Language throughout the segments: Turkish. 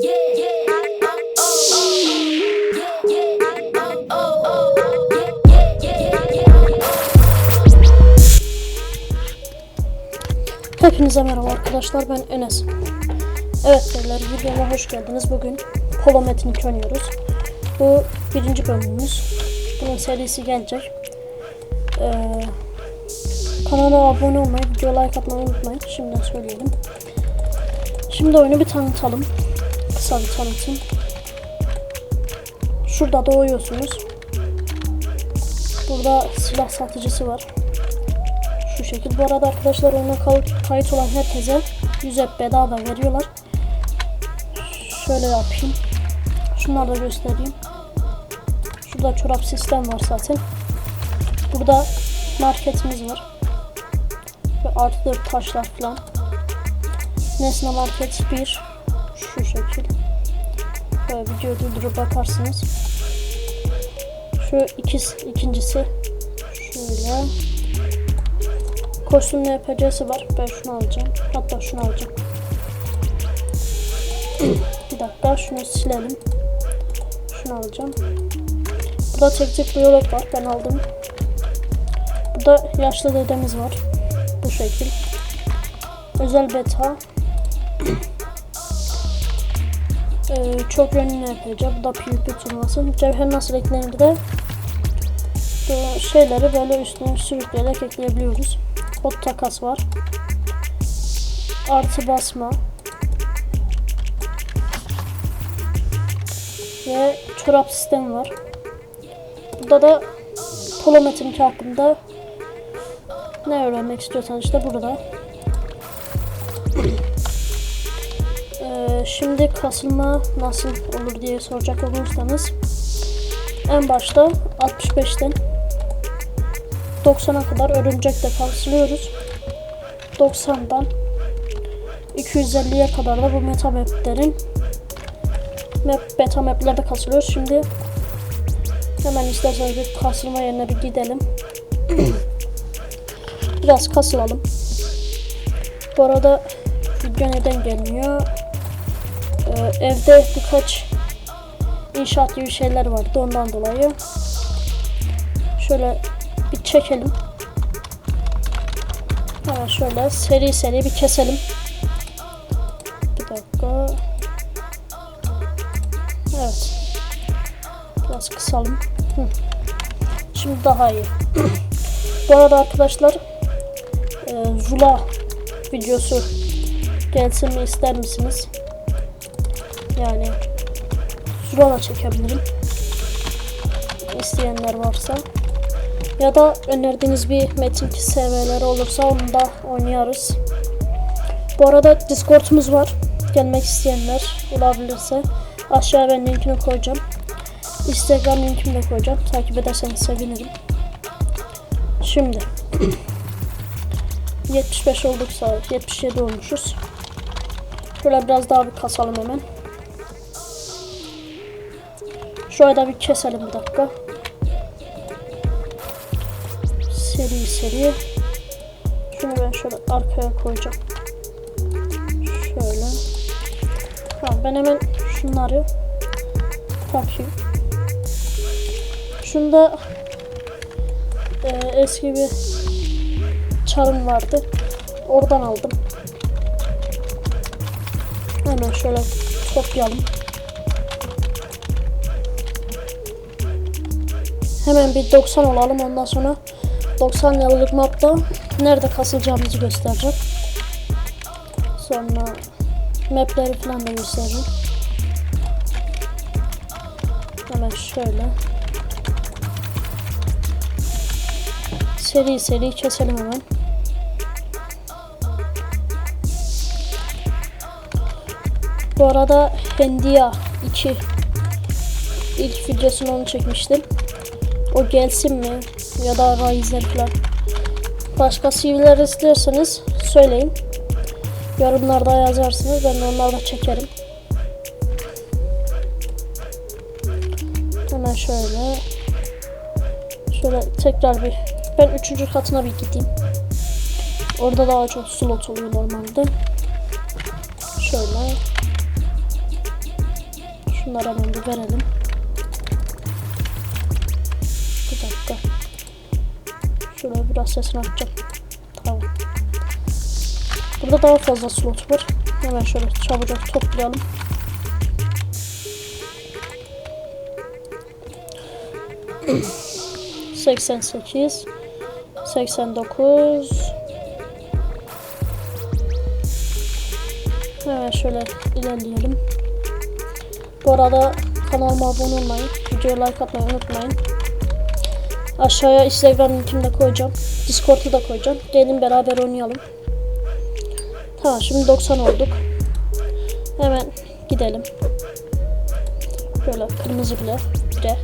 Hepinize merhaba arkadaşlar ben Enes. Evet beyler videoma hoş geldiniz. Bugün Polo Metin 2 oynuyoruz. Bu birinci bölümümüz. Bunun serisi gelecek. Ee, kanala abone olmayı, video like atmayı unutmayın. Şimdiden söyleyelim. Şimdi oyunu bir tanıtalım. Kısa bir tanıtım. Şurada doğuyorsunuz. Burada silah satıcısı var. Şu şekil. Bu arada arkadaşlar oyuna kayıt olan herkese 100 app bedava veriyorlar. Şöyle yapayım. Şunları da göstereyim. Şurada çorap sistem var zaten. Burada marketimiz var. Ve artı taşlar falan. Nesne market 1. Şu şekil. Böyle video durdurup bakarsınız. Şu ikisi, ikincisi. Şöyle. Kostüm NPC'si var. Ben şunu alacağım. Hatta şunu alacağım. bir dakika şunu silelim. Şunu alacağım. Burada tek tek biyolog var. Ben aldım. Burada yaşlı dedemiz var. Bu şekil. Özel beta. Ee, çok yönlü NPC. Bu da PvP turnuvası. Cevher nasıl eklenir de şeyleri böyle üstüne sürükleyerek ekleyebiliyoruz. Kod takas var. Artı basma. Ve çorap sistemi var. Burada da polometrik hakkında ne öğrenmek istiyorsan işte burada. Şimdi kasılma nasıl olur diye soracak olursanız en başta 65'ten 90'a kadar örümcekle kasılıyoruz. 90'dan 250'ye kadar da bu meta maplerin map beta maplerde kasılıyoruz. Şimdi hemen isterseniz bir kasılma yerine bir gidelim. Biraz kasılalım. Bu arada video neden gelmiyor? Evde birkaç inşaat gibi şeyler vardı ondan dolayı. Şöyle bir çekelim. Hemen şöyle seri seri bir keselim. Bir dakika. Evet. Biraz kısalım. Hı. Şimdi daha iyi. Bu arada arkadaşlar e, Zula videosu gelsin mi ister misiniz? Yani Zula da çekebilirim. İsteyenler varsa. Ya da önerdiğiniz bir Metin 2 SV'leri olursa onu da oynarız. Bu arada Discord'umuz var. Gelmek isteyenler olabilirse aşağıya ben linkini koyacağım. Instagram linkimi de koyacağım. Takip ederseniz sevinirim. Şimdi 75 olduksa 77 olmuşuz. Şöyle biraz daha bir kasalım hemen. Şurayı da bir keselim bir dakika. Seri seri. Şunu ben şöyle arkaya koyacağım. Şöyle. Tamam ben hemen şunları takayım. Şunda e, eski bir çarım vardı. Oradan aldım. Hemen şöyle toplayalım. Hemen bir 90 olalım ondan sonra 90 liralık mapta nerede kasılacağımızı göstereceğim. Sonra mapleri falan da göstereceğim. Hemen şöyle. Seri seri keselim hemen. Bu arada Hendia 2 ilk videosunu onu çekmiştim. O gelsin mi? Ya da falan. Başka CV'ler isterseniz söyleyin. Yorumlarda yazarsınız. Ben da çekerim. Hemen şöyle. Şöyle tekrar bir. Ben üçüncü katına bir gideyim. Orada daha çok slot oluyor normalde. Şöyle. Şunları hemen bir verelim. Şuraya biraz sesini açacağım. Tamam. Burada daha fazla slot var. Hemen şöyle çabucak toplayalım. Seksen sekiz, seksen dokuz. Hemen şöyle ilerleyelim. Bu arada kanalıma abone olmayı, videoya like atmayı unutmayın. Aşağıya Instagram linkimi de koyacağım. Discord'u da koyacağım. Gelin beraber oynayalım. Tamam şimdi 90 olduk. Hemen gidelim. Böyle kırmızı bile. Bire.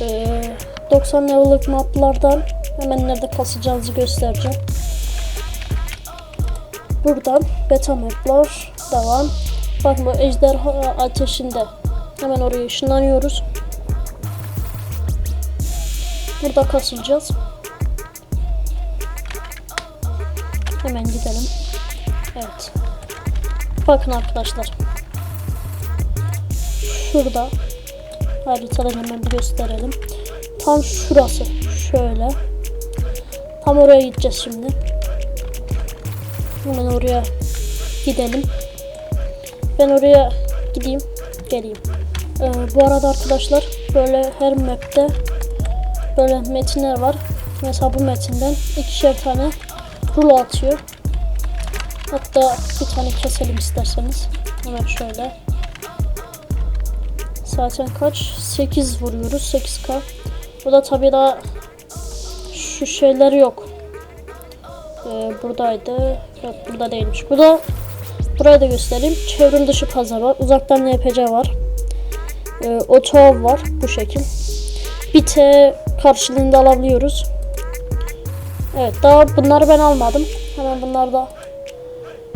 Ee, 90 level'lık maplardan hemen nerede kasacağınızı göstereceğim. Buradan beta maplar devam. Bu ejderha ateşinde. Hemen oraya ışınlanıyoruz. Burada kasılacağız. Hemen gidelim. Evet. Bakın arkadaşlar. Şurada. Haritadan hemen gösterelim. Tam şurası. Şöyle. Tam oraya gideceğiz şimdi. Hemen oraya gidelim. Ben oraya gideyim. Geleyim. Ee, bu arada arkadaşlar böyle her map'te böyle metinler var. Mesela bu metinden ikişer tane rulo atıyor. Hatta bir tane keselim isterseniz. Hemen şöyle. Zaten kaç? 8 vuruyoruz. 8k. Bu da tabii daha şu şeyler yok. Ee, buradaydı. Yok burada değilmiş. Bu da burayı da göstereyim. Çevrim dışı pazar var. Uzaktan NPC var. Ee, oto var bu şekil. Bir T karşılığında alabiliyoruz. Evet daha bunları ben almadım. Hemen bunları da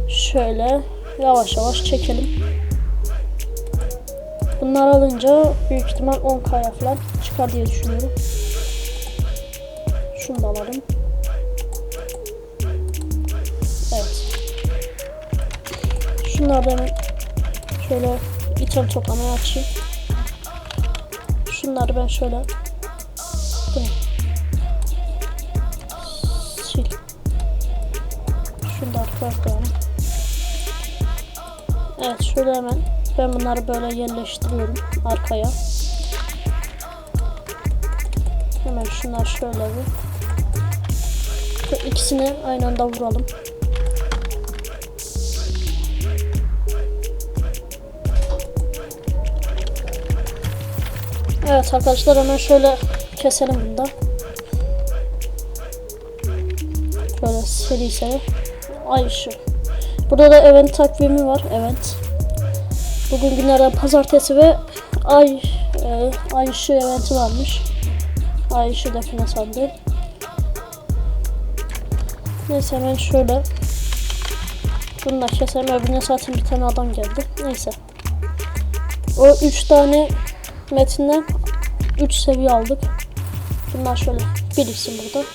şöyle yavaş yavaş çekelim. Bunları alınca büyük ihtimal 10k'ya falan çıkar diye düşünüyorum. Şunu da alalım. Şunları da hemen şöyle item toplamaya açayım. Şunları ben şöyle bu ne? Sil. Arkaya koyalım. Evet şöyle hemen ben bunları böyle yerleştiriyorum arkaya. Hemen şunlar şöyle bir. İkisini aynı anda vuralım. Evet arkadaşlar hemen şöyle keselim bunu da. Şöyle seri seri. Ay şu. Burada da event takvimi var. Evet. Bugün günlerden pazartesi ve ay e, ay ışığı eventi varmış. Ay ışığı define sandı. Neyse hemen şöyle. Bunu da keselim. Öbürüne zaten bir tane adam geldi. Neyse. O üç tane metinden 3 seviye aldık. Bunlar şöyle bir isim burada.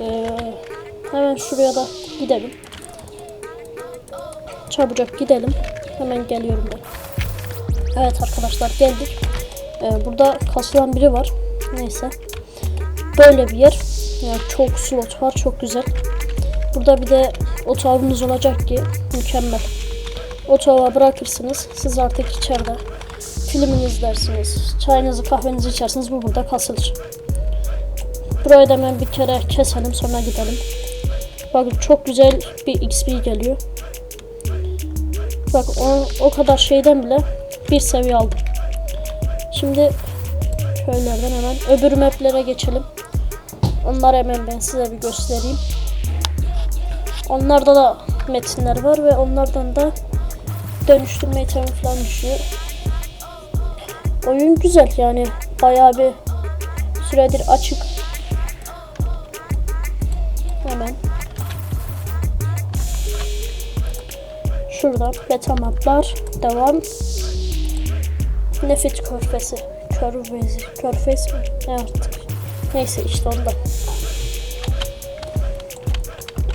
Ee, hemen şuraya da gidelim. Çabucak gidelim. Hemen geliyorum ben. Evet arkadaşlar geldik. Ee, burada kasılan biri var. Neyse. Böyle bir yer. Yani çok slot var. Çok güzel. Burada bir de otağınız olacak ki mükemmel. Otağa bırakırsınız. Siz artık içeride filmini izlersiniz. Çayınızı kahvenizi içersiniz. Bu burada kasılır. Burayı da hemen bir kere keselim sonra gidelim. Bakın çok güzel bir XP geliyor. Bak o, o kadar şeyden bile bir seviye aldım. Şimdi köylerden hemen öbür maplere geçelim. Onları hemen ben size bir göstereyim. Onlarda da metinler var ve onlardan da dönüştürme itemi falan düşüyor. Oyun güzel yani bayağı bir süredir açık. Hemen şuradan beta maplar devam. Nefit körfesi. Körfezi. Körfez mi? Ne artık? Neyse işte onda.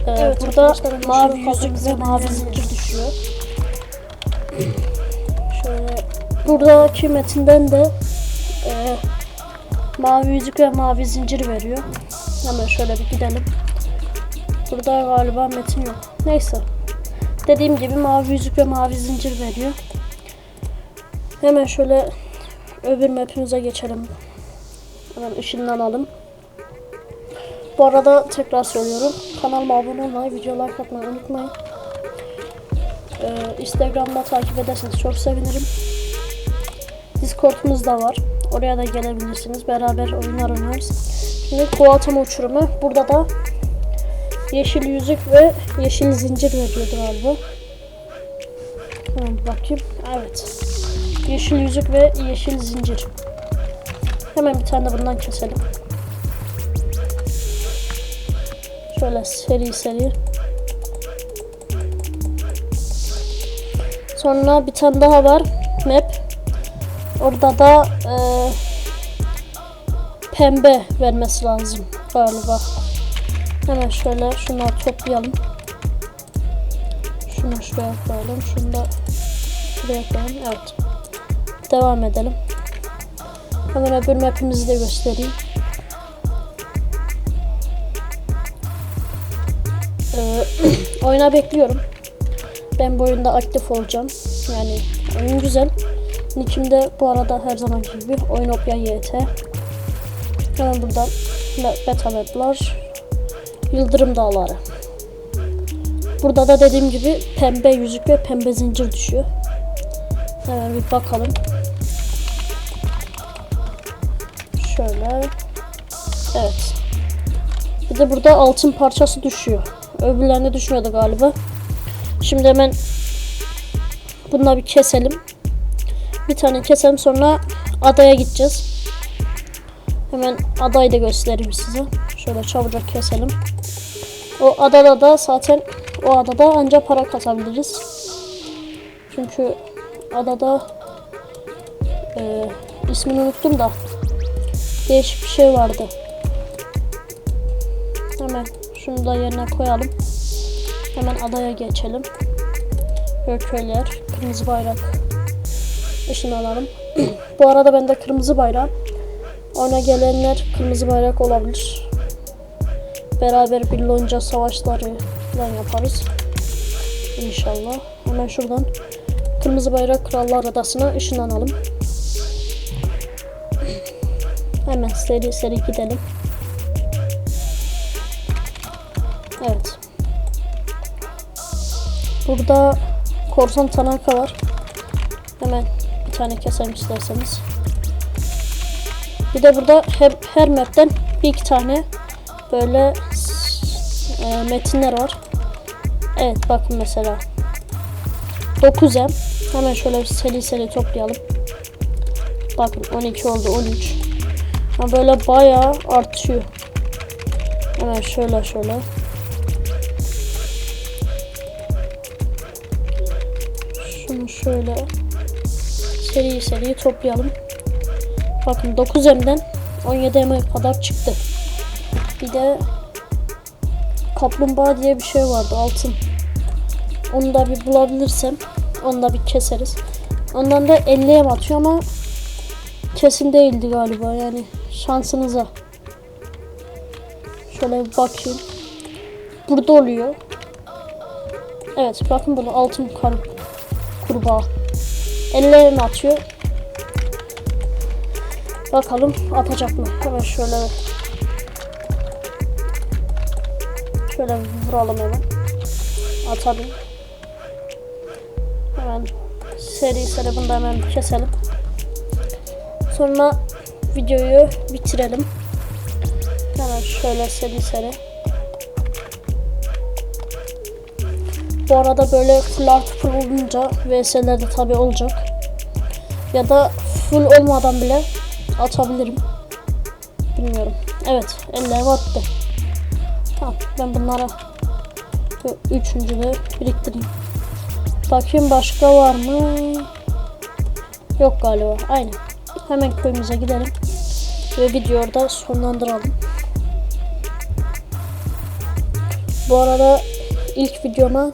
Ee, Evet, burada mavi yüzük ve mavi zincir düşüyor. Buradaki metinden de e, mavi yüzük ve mavi zincir veriyor. Hemen şöyle bir gidelim. Burada galiba metin yok. Neyse. Dediğim gibi mavi yüzük ve mavi zincir veriyor. Hemen şöyle öbür mapimize geçelim. Hemen ışınlanalım. Bu arada tekrar söylüyorum. Kanalıma abone olmayı, video like atmayı unutmayın. Ee, Instagram'da takip ederseniz çok sevinirim. Discord'umuz da var. Oraya da gelebilirsiniz. Beraber oyunlar oynarız. Şimdi bu atama uçurumu. Burada da yeşil yüzük ve yeşil zincir veriyordu galiba. Bir bakayım. Evet. Yeşil yüzük ve yeşil zincir. Hemen bir tane bundan keselim. Şöyle seri seri. Sonra bir tane daha var. Orada da e, pembe vermesi lazım galiba. Hemen şöyle şunları toplayalım. Şunu şuraya koyalım. Şunu da şuraya koyalım. Evet. Devam edelim. Hemen öbür mapimizi de göstereyim. Ee, oyuna bekliyorum. Ben bu oyunda aktif olacağım. Yani oyun güzel. Nick'imde bu arada her zaman gibi Oyunopya YT. Hemen buradan be- beta webler. Yıldırım Dağları. Burada da dediğim gibi pembe yüzük ve pembe zincir düşüyor. Hemen bir bakalım. Şöyle. Evet. Bir de burada altın parçası düşüyor. Öbürlerine düşmüyordu galiba. Şimdi hemen bununla bir keselim. Bir tane keselim sonra adaya gideceğiz. Hemen adayı da göstereyim size. Şöyle çabucak keselim. O adada da zaten o adada ancak para kazanabiliriz. Çünkü adada e, ismini unuttum da değişik bir şey vardı. Hemen şunu da yerine koyalım. Hemen adaya geçelim. Böyle kırmızı bayrak ışınlanalım. Bu arada bende kırmızı bayrak. Ona gelenler kırmızı bayrak olabilir. Beraber bir lonca savaşları falan yaparız. İnşallah. Hemen şuradan Kırmızı Bayrak Krallar Adası'na ışınlanalım. Hemen seri seri gidelim. Evet. Burada korsan Tanaka var. Hemen tane keselim isterseniz. Bir de burada her, her map'ten bir iki tane böyle e, metinler var. Evet bakın mesela 9M hemen şöyle seri seri toplayalım. Bakın 12 oldu 13. Ha böyle bayağı artıyor. Hemen şöyle şöyle. Şunu şöyle seri seri toplayalım. Bakın 9M'den 17M'e kadar çıktı. Bir de kaplumbağa diye bir şey vardı altın. Onu da bir bulabilirsem onu da bir keseriz. Ondan da 50'ye mi atıyor ama kesin değildi galiba yani şansınıza. Şöyle bir bakayım. Burada oluyor. Evet bakın bunu altın kar kurbağa. 50'ye mi atıyor? Bakalım atacak mı? Hemen şöyle şöyle vuralım hemen. Atalım. Hemen seri seri bunu da hemen keselim. Sonra videoyu bitirelim. Hemen şöyle seri seri. Bu arada böyle full artı full olunca VS'ler de tabi olacak. Ya da full olmadan bile atabilirim. Bilmiyorum. Evet eller attı. Tamam ben bunlara bu üçüncülü biriktireyim. Bakayım başka var mı? Yok galiba. Aynen. Hemen köyümüze gidelim. Ve videoyu orada sonlandıralım. Bu arada ilk videoma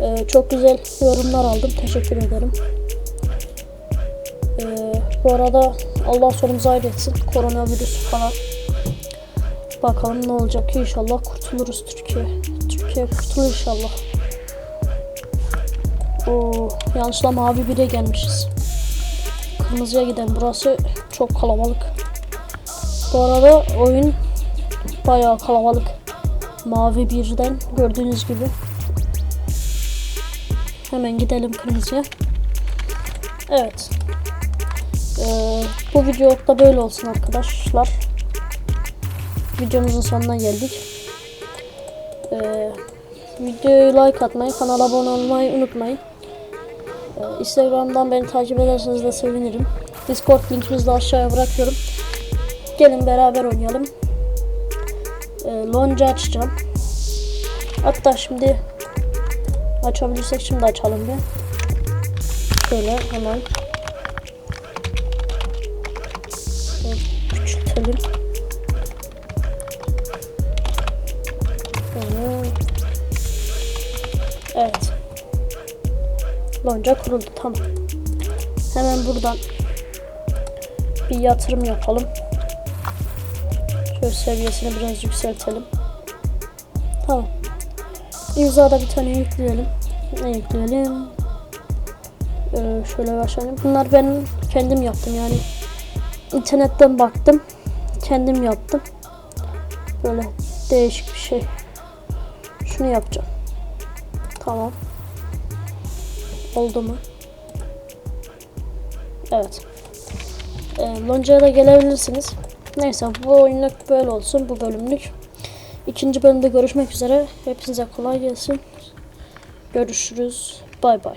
e, çok güzel yorumlar aldım. Teşekkür ederim. E, bu arada Allah sonumuzu hayır etsin. Koronavirüs falan. Bakalım ne olacak. İnşallah kurtuluruz Türkiye. Türkiye kurtulur inşallah. Oo, yanlışla mavi bire gelmişiz. Kırmızıya giden burası çok kalabalık. Bu arada oyun bayağı kalabalık. Mavi birden gördüğünüz gibi. Hemen gidelim kırmızıya. Evet. Ee, bu videoluk böyle olsun arkadaşlar. Videomuzun sonuna geldik. Ee, videoyu like atmayı, kanala abone olmayı unutmayın. Ee, Instagram'dan beni takip ederseniz de sevinirim. Discord linkimizi de aşağıya bırakıyorum. Gelin beraber oynayalım. Ee, lonca açacağım. Hatta şimdi açabilirsek şimdi açalım bir. Şöyle hemen. Şöyle Küçültelim. Evet. Lonca kuruldu tamam. Hemen buradan bir yatırım yapalım. Şöyle seviyesini biraz yükseltelim. İmzada bir tane yükleyelim. Ne yükleyelim? Ee, şöyle başlayalım. Bunlar ben kendim yaptım yani. internetten baktım. Kendim yaptım. Böyle değişik bir şey. Şunu yapacağım. Tamam. Oldu mu? Evet. E, Lonca'ya da gelebilirsiniz. Neyse bu oyunluk böyle olsun bu bölümlük. İkinci bölümde görüşmek üzere. Hepinize kolay gelsin. Görüşürüz. Bay bay.